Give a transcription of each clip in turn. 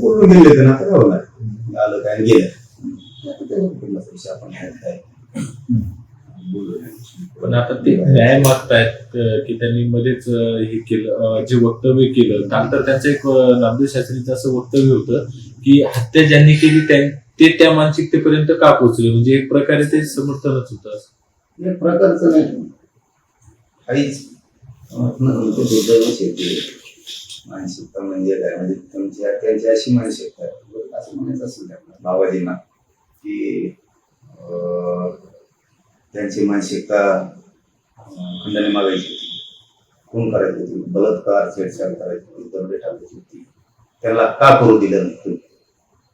बोलून गेले तर आता काय होणार आलं काय गेलं आता ते कुठला पैसा आपण काय काय बोलू पण आता ते न्याय मागतायत की त्यांनी मध्येच हे केलं जे वक्तव्य केलं त्यानंतर त्यांचं एक नामदेव शास्त्रीचं असं वक्तव्य होतं की हत्या ज्यांनी केली त्यां- ते त्या मानसिकतेपर्यंत का पोहोचले? म्हणजे एक प्रकारे ते समर्थनच होतं प्रकारचं नाही. काहीच. मानसिकता म्हणजे काय? म्हणजे तुमच्या त्यांची अशी मानसिकता असं म्हणायचं असेल त्यांना बाबाजींना? की त्यांची मानसिकता खंडणी मागायची होती. खून करायची होती. बलात्कार छेडछाड करायची होती. दंडे टाकायची होती. त्यांना का करू दिलं नाही तुम्ही?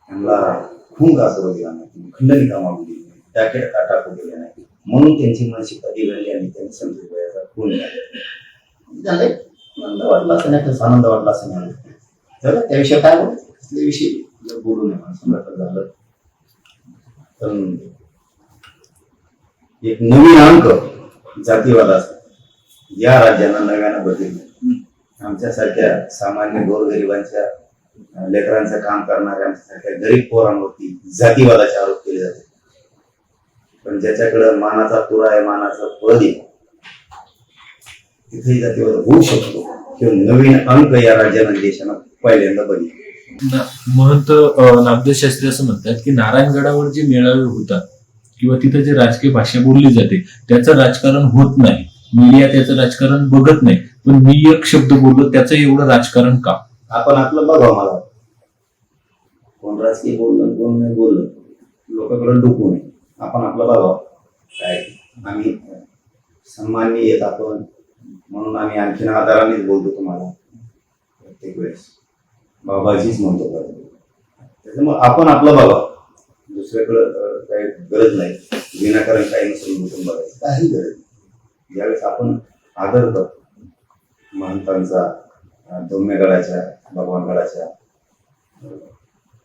त्यांना खून का करू दिला नाही तुम्ही? खंडणी का मागू दिली नाही? पॅकेट का टाकू दिले नाही? म्हणून त्यांची मानसिकता बिघडली आणि त्यांनी समजून वयाचा खून झाला. आनंद वाटला असं नाही आनंद वाटला असं नाही तर त्याविषयी काय बोल? त्याविषयी बोलू नये माणसाला झालं. पण एक नवीन अंक जातीवाला या राज्यांना नव्यानं बदलले. आमच्यासारख्या सामान्य गोरगरिबांच्या लेकरांचं काम करणाऱ्या आमच्यासारख्या गरीब पोरांवरती जातीवादाचे आरोप केले जाते पण ज्याच्याकडं मानाचा तुरा आहे मानाचं पद आहे तिथेही जातीवाद होऊ शकतो. किंवा नवीन अंक या राज्यानं देशानं पहिल्यांदा ना- महंत नामदेव शास्त्री असं म्हणतात की नारायणगडावर जे मेळावे होतात किंवा तिथे जे राजकीय भाषा बोलली जाते त्याचं राजकारण होत नाही. मीडिया त्याचं राजकारण बघत नाही. पण मी एक शब्द बोललो त्याचं एवढं राजकारण का? आपण आपलं बघावं मला. कोण राजकीय बोललं कोण नाही बोललं लोकांकडे डुकू नये. आपण आपलं बघावं काय आम्ही सन्माननीय येत आपण. म्हणून आम्ही आणखीन आधारानेच बोलतो तुम्हाला. प्रत्येक वेळेस. बाबाजीच म्हणतो त्याच्यामुळे आपण आपलं बाबा. दुसऱ्याकडं काही गरज नाही. विनाकारण काही नसेल लुटून बघायचं काही गरज नाही. ज्यावेळेस आपण आदर करतो. महंतांचा अं, भगवानगडाच्या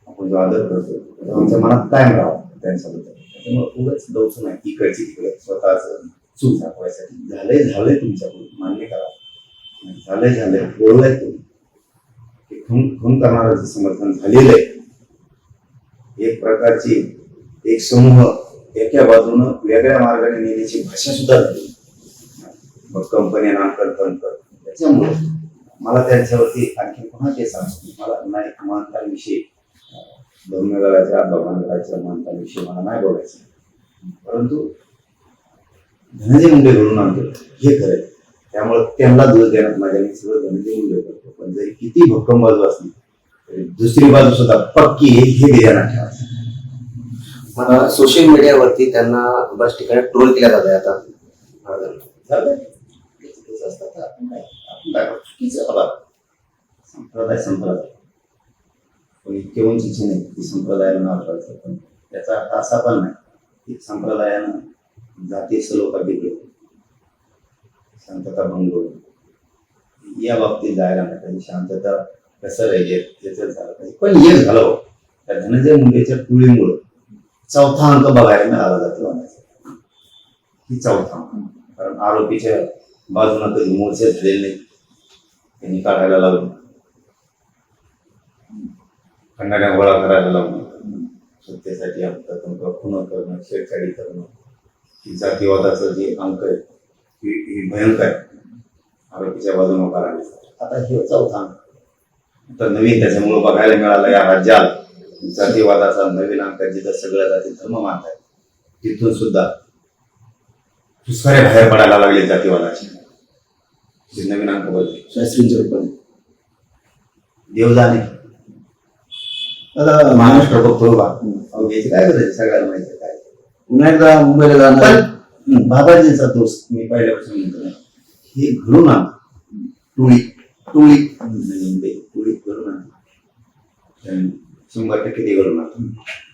आपण जो आदर करतो तो आमच्या मनात कायम राहावं त्यांच्याबद्दल. त्याच्यामुळे उगाच दौच नाही. इकडची तिकडे. स्वतःच. चूक दाखवायसाठी. झालंय झालंय तुमच्याकडून. मान्य करा. झालंय झालंय. बोललाय तुम्ही खून खून करणाऱ्याचं समर्थन झालेलं आहे एक प्रकारची एक समूह एका बाजूनं वेगळ्या मार्गाने नेण्याची भाषा सुद्धा झाली. मग कंपनी नामकर कर त्याच्यामुळे मला त्यांच्यावरती आणखी पुन्हा ते सांगतो मला नाही मानताविषयी धर्मगडाच्या भगवानगडाच्या मानताविषयी मला नाही बोलायचं. परंतु धनंजय मुंडे घडून आणतो हे खरं आहे. त्यामुळे त्यांना दोष देण्यात माझ्या मी सगळं धनंजय मुंडे करतो पण जरी किती भक्कम बाजू असली तरी दुसरी बाजू सुद्धा पक्की हे ध्यानात मला सोशल मीडियावरती त्यांना बऱ्याच ठिकाणी ट्रोल केल्या जात आहे आता संप्रदाय संप्रदाय पण इतके उंचीचे नाही की संप्रदायाला नाव ठेवायचं. पण याचा अर्थ असा पण नाही की संप्रदायानं जाती सलोखा बिघडली शांतता भंग या बाबतीत जायला नाही पाहिजे शांतता कसं राहील त्याचं झालं पाहिजे. पण हे झालं हो. त्या धनंजय मुंडेच्या टोळीमुळं चौथा अंक बघायला मिळाला जातो म्हणायचं. ही चौथा अंक. कारण आरोपीच्या बाजूला कधी मोर्चे झालेले नाही. त्यांनी काढायला लावले खंडाण्या गोळा करायला लावले सत्तेसाठी अपघात खुन करणं छेडछाडी करणं. ही जातीवादाचं जे अंक आहे ही ही भयंकर आहे आरोपीच्या बाजूने करायला आता हे चौथा अंक. तर नवीन त्याच्यामुळं बघायला मिळालं या राज्यात जातीवादाचा नवीन अंक आहे, जिथं सगळ्या जाती धर्म मानतात तिथून सुद्धा फुसकारे बाहेर पडायला लागले जातीवादाचे. ते नवीन अंक बदले शास्त्रींच्या रूपाने देव जाणे आता महाराष्ट्र बघतो. बा अहो याची काय करायचं सगळ्याला माहिती पुन्हा एकदा मुंबईला जाणार. बाबाजींचा दोष मी पहिल्यापासून म्हणतो हे घडून आण. टोळी टोळी. म्हणजे टोळी घडून आण. शंभर टक्के ते घडून आण.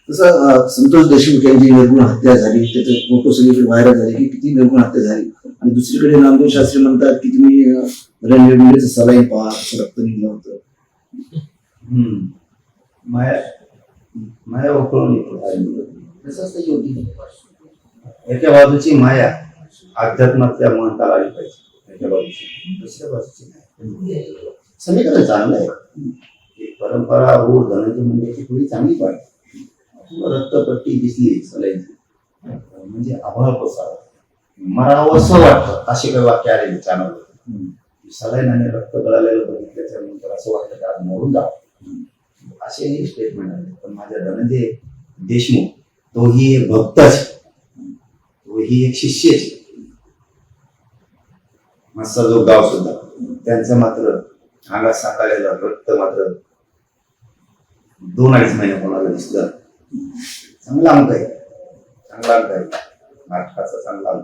तसं संतोष देशमुख यांची निर्गुण हत्या झाली. त्याचे फोटो सगळीकडे व्हायरल झाले की किती निर्गुण हत्या झाली. आणि दुसरीकडे नामदेव शास्त्री म्हणतात की तुम्ही अं, रणवीर मुंडेचं सलाईन पहा असं रक्त निघलं होतं. माया माया उकळून एका बाजूची माया अध्यात्मातल्या महंताला आली पाहिजे. एका बाजूची. दुसऱ्या बाजूची नाही. समीकरण चांगलं आहे. परंपरा रूढ धनंजय मुंडेची थोडी चांगली पाहिजे रक्तपट्टी दिसली सलाईची. म्हणजे आभाळ कोसळला मरावंसं वाटतं. असे काही वाक्य आलेले चॅनलवर सलाईन आणि रक्त गळालेलं बघितल्याच्या नंतर असं वाटतं की आज मरून जा असे स्टेटमेंट आले. पण माझ्या धनंजय देशमुख तोही एक भक्तच तोही एक शिष्य मस्त जो गाव सुद्धा. त्यांचं मात्र अंगात साकाळलेलं रक्त मात्र दोन अडीच महिने कोणाला दिसलं चांगला अंक आहे. चांगला अंक आहे. नाटकाचा चांगला अंक.